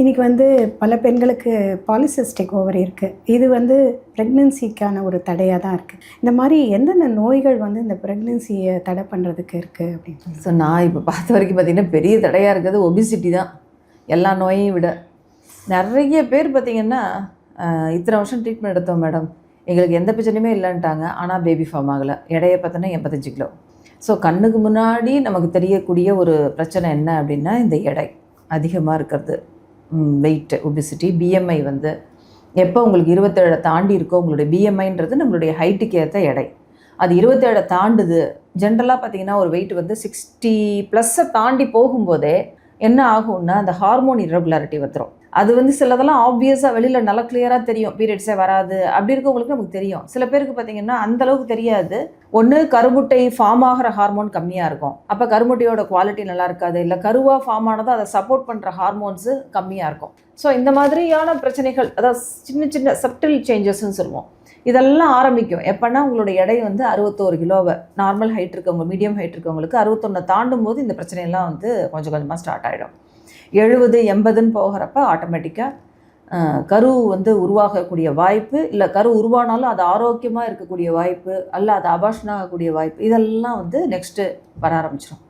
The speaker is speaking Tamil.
இன்றைக்கி வந்து பல பெண்களுக்கு பாலிசிஸ்டிக் ஓவரி இருக்குது இது வந்து ப்ரெக்னென்சிக்கான ஒரு தடையாக தான் இருக்குது இந்த மாதிரி எந்தெந்த நோய்கள் வந்து இந்த ப்ரெக்னென்சியை தடை பண்ணுறதுக்கு இருக்குது அப்படின்னு ஸோ நான் இப்போ பார்த்த வரைக்கும் பார்த்தீங்கன்னா பெரிய தடையாக இருக்கிறது ஒபிசிட்டி தான். எல்லா நோயையும் விட. நிறைய பேர் பார்த்திங்கன்னா இத்தனை வருஷம் ட்ரீட்மெண்ட் எடுத்தோம் மேடம் எங்களுக்கு எந்த பிரச்சனையுமே இல்லைன்ட்டாங்க. ஆனால் பேபி ஃபார்ம் ஆகலை. எடையை பார்த்தோன்னா எண்பத்தஞ்சு கிலோ. ஸோ கண்ணுக்கு முன்னாடி நமக்கு தெரியக்கூடிய ஒரு பிரச்சனை என்ன அப்படின்னா இந்த எடை அதிகமாக இருக்கிறது. வெயிட்டு ஒபிசிட்டி பிஎம்ஐ வந்து எப்போ உங்களுக்கு இருபத்தேழை தாண்டி இருக்கோ உங்களுடைய பிஎம்ஐன்றது நம்மளுடைய ஹைட்டுக்கு ஏற்ற எடை. அது இருபத்தேழை தாண்டுது. ஜென்ரலாக பார்த்தீங்கன்னா ஒரு வெயிட் வந்து சிக்ஸ்டி ப்ளஸ்ஸை தாண்டி போகும்போதே என்ன ஆகும்னா அந்த ஹார்மோன் இரகுலாரிட்டி வந்துடும் அது வந்து சிலதெல்லாம் ஆப்வியஸாக வெளியில் நல்லா கிளியராக தெரியும். பீரியட்ஸே வராது. அப்படி இருக்கவங்களுக்கு நமக்கு தெரியும். சில பேருக்கு பார்த்தீங்கன்னா அந்த அளவுக்கு தெரியாது. ஒன்று கருமுட்டை ஃபார்ம் ஆகிற ஹார்மோன் கம்மியாக இருக்கும். அப்போ கருமுட்டையோட குவாலிட்டி நல்லா இருக்காது. இல்லை கருவாக ஃபார்ம் ஆனதோ அதை சப்போர்ட் பண்ணுற ஹார்மோன்ஸு கம்மியாக இருக்கும். ஸோ இந்த மாதிரியான பிரச்சனைகள் அதாவது சின்ன சின்ன சப்டில் சேஞ்சஸ்ன்னு சொல்லுவோம். இதெல்லாம் ஆரம்பிக்கும். எப்போனா உங்களோட எடை வந்து அறுபத்தோரு கிலோவை. நார்மல் ஹைட் இருக்கவங்க மீடியம் ஹைட் இருக்கவங்களுக்கு அறுபத்தொன்று தாண்டும் போது இந்த பிரச்சனையெல்லாம் வந்து கொஞ்சம் கொஞ்சமாக ஸ்டார்ட் ஆகிடும் எழுபது எண்பதுன்னு போகிறப்ப ஆட்டோமேட்டிக்காக கரு வந்து உருவாகக்கூடிய வாய்ப்பு இல்லை கரு உருவானாலும் அது ஆரோக்கியமாக இருக்கக்கூடிய வாய்ப்பு அல்ல அது அபாஷன் ஆகக்கூடிய வாய்ப்பு இதெல்லாம் வந்து நெக்ஸ்ட்டு வர ஆரம்பிச்சிடும்